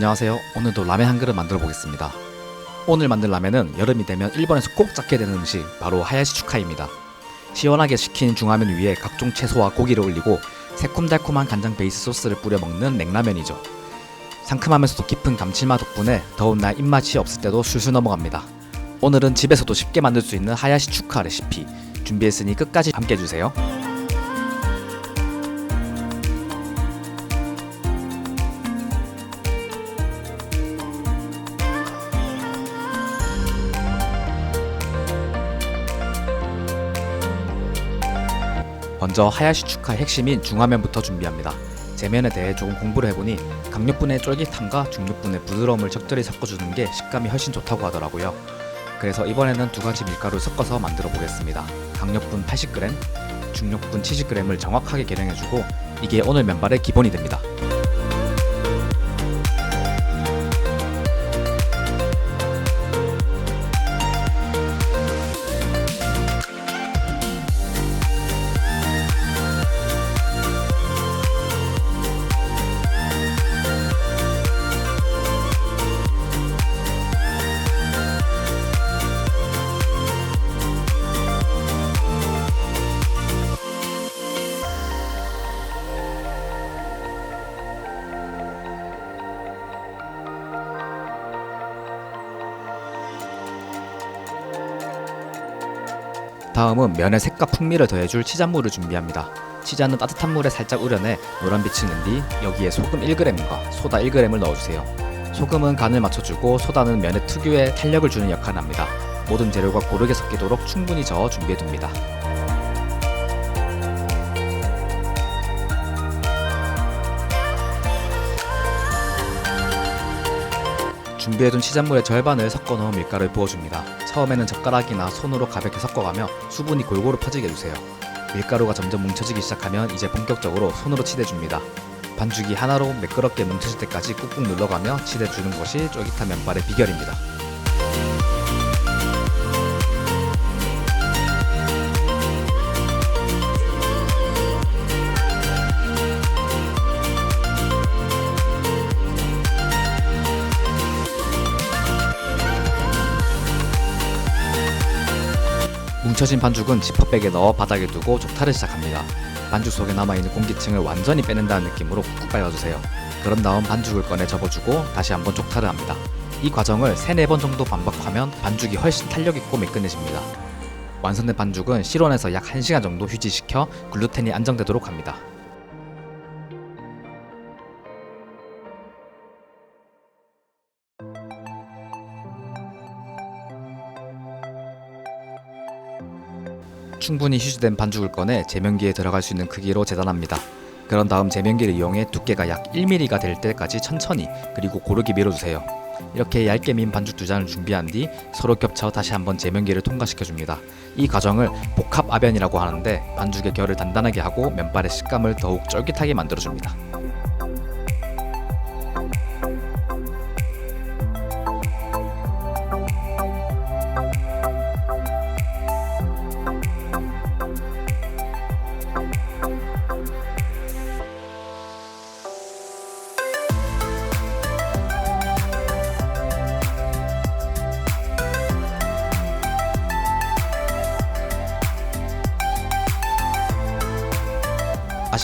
안녕하세요. 오늘도 라멘 한 그릇 만들어 보겠습니다. 오늘 만들 라멘은 여름이 되면 일본에서 꼭 잡게 되는 음식 바로 하야시 추카입니다. 시원하게 식힌 중화면 위에 각종 채소와 고기를 올리고 새콤달콤한 간장 베이스 소스를 뿌려 먹는 냉라면이죠. 상큼하면서도 깊은 감칠맛 덕분에 더운 날 입맛이 없을 때도 술술 넘어갑니다. 오늘은 집에서도 쉽게 만들 수 있는 하야시 추카 레시피 준비했으니 끝까지 함께 해주세요. 먼저 하야시 추카의 핵심인 중화면부터 준비합니다. 제면에 대해 조금 공부를 해보니 강력분의 쫄깃함과 중력분의 부드러움을 적절히 섞어주는 게 식감이 훨씬 좋다고 하더라고요. 그래서 이번에는 두 가지 밀가루를 섞어서 만들어 보겠습니다. 강력분 80g, 중력분 70g을 정확하게 계량해주고 이게 오늘 면발의 기본이 됩니다. 다음은 면에 색과 풍미를 더해줄 치잔물을 준비합니다. 치잔은 따뜻한 물에 살짝 우려내 노란빛을 낸 뒤 여기에 소금 1g과 소다 1g을 넣어주세요. 소금은 간을 맞춰주고 소다는 면의 특유의 탄력을 주는 역할을 합니다. 모든 재료가 고르게 섞이도록 충분히 저어 준비해둡니다. 준비해둔 치잔물의 절반을 섞어 넣은 밀가루를 부어줍니다. 처음에는 젓가락이나 손으로 가볍게 섞어가며 수분이 골고루 퍼지게 해주세요. 밀가루가 점점 뭉쳐지기 시작하면 이제 본격적으로 손으로 치대줍니다. 반죽이 하나로 매끄럽게 뭉쳐질 때까지 꾹꾹 눌러가며 치대주는 것이 쫄깃한 면발의 비결입니다. 뭉쳐진 반죽은 지퍼백에 넣어 바닥에 두고 족타를 시작합니다. 반죽 속에 남아있는 공기층을 완전히 빼낸다는 느낌으로 꾹꾹 빨아주세요. 그런 다음 반죽을 꺼내 접어주고 다시 한번 족타를 합니다. 이 과정을 3, 4번 정도 반복하면 반죽이 훨씬 탄력있고 매끈해집니다. 완성된 반죽은 실온에서 약 1시간 정도 휴지시켜 글루텐이 안정되도록 합니다. 충분히 휴지된 반죽을 꺼내 제면기에 들어갈 수 있는 크기로 재단합니다. 그런 다음 제면기를 이용해 두께가 약 1mm가 될 때까지 천천히 그리고 고르게 밀어주세요. 이렇게 얇게 민 반죽 두 잔을 준비한 뒤 서로 겹쳐 다시 한번 제면기를 통과시켜 줍니다. 이 과정을 복합 아변이라고 하는데 반죽의 결을 단단하게 하고 면발의 식감을 더욱 쫄깃하게 만들어 줍니다.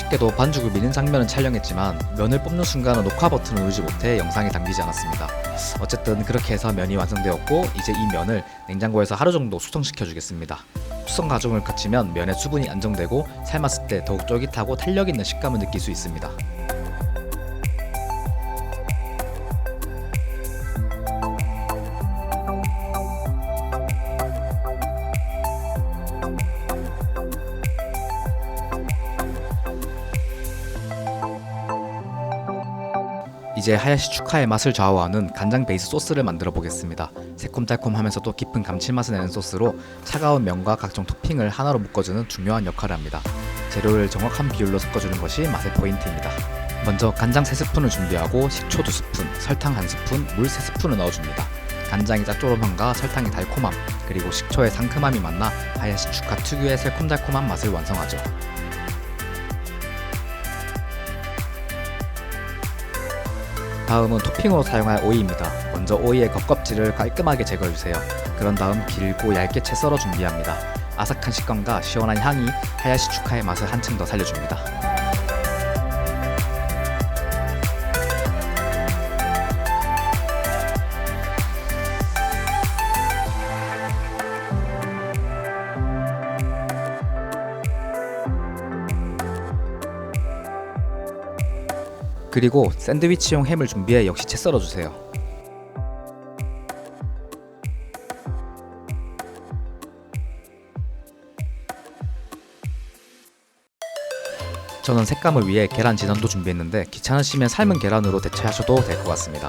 아쉽게도 반죽을 미는 장면은 촬영했지만 면을 뽑는 순간은 녹화 버튼을 누르지 못해 영상에 담기지 않았습니다. 어쨌든 그렇게 해서 면이 완성되었고 이제 이 면을 냉장고에서 하루 정도 숙성시켜 주겠습니다. 숙성 과정을 거치면 면의 수분이 안정되고 삶았을 때 더욱 쫄깃하고 탄력 있는 식감을 느낄 수 있습니다. 이제 하야시 추카의 맛을 좌우하는 간장 베이스 소스를 만들어 보겠습니다. 새콤달콤하면서도 깊은 감칠맛을 내는 소스로 차가운 면과 각종 토핑을 하나로 묶어주는 중요한 역할을 합니다. 재료를 정확한 비율로 섞어주는 것이 맛의 포인트입니다. 먼저 간장 3스푼을 준비하고 식초 2스푼, 설탕 1스푼, 물 3스푼을 넣어줍니다. 간장이 짭조름함과 설탕의 달콤함, 그리고 식초의 상큼함이 만나 하야시 추카 특유의 새콤달콤한 맛을 완성하죠. 다음은 토핑으로 사용할 오이입니다. 먼저 오이의 겉껍질을 깔끔하게 제거해주세요. 그런 다음 길고 얇게 채 썰어 준비합니다. 아삭한 식감과 시원한 향이 하야시 축하의 맛을 한층 더 살려줍니다. 그리고 샌드위치용 햄을 준비해 역시 채 썰어주세요. 저는 색감을 위해 계란 진원도 준비했는데 귀찮으시면 삶은 계란으로 대체하셔도 될 것 같습니다.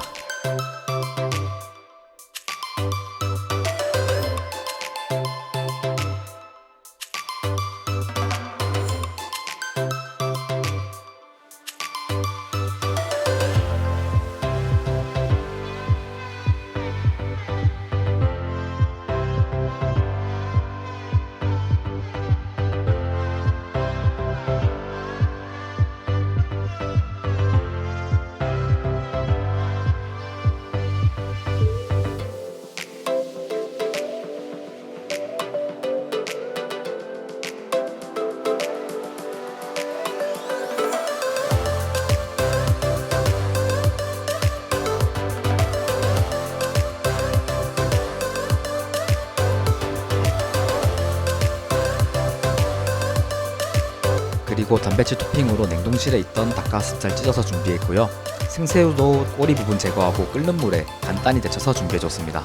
그리고 단백질 토핑으로 냉동실에 있던 닭가슴살 찢어서 준비했고요. 생새우도 꼬리 부분 제거하고 끓는 물에 간단히 데쳐서 준비해줬습니다.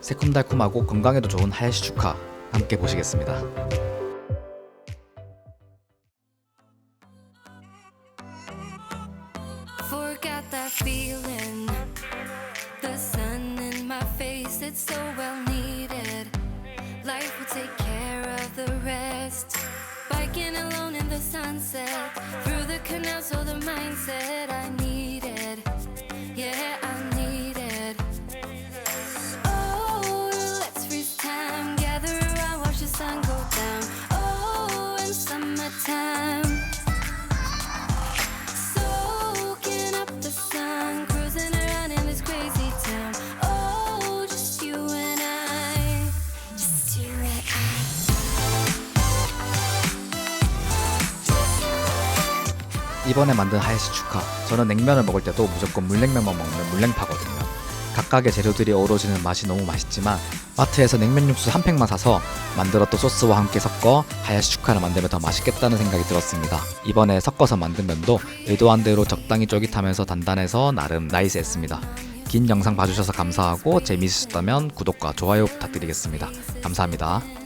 새콤달콤하고 건강에도 좋은 하야시 축하 함께 보시겠습니다. Biking alone in the sunset, through the canal, so the mindset I needed. 이번에 만든 하야시 축하. 저는 냉면을 먹을 때도 무조건 물냉면만 먹는 물냉파거든요. 각각의 재료들이 어우러지는 맛이 너무 맛있지만 마트에서 냉면 육수 한 팩만 사서 만들었던 소스와 함께 섞어 하야시 축하를 만들면 더 맛있겠다는 생각이 들었습니다. 이번에 섞어서 만든 면도 의도한 대로 적당히 쫄깃하면서 단단해서 나름 나이스했습니다. 긴 영상 봐주셔서 감사하고 재미있으셨다면 구독과 좋아요 부탁드리겠습니다. 감사합니다.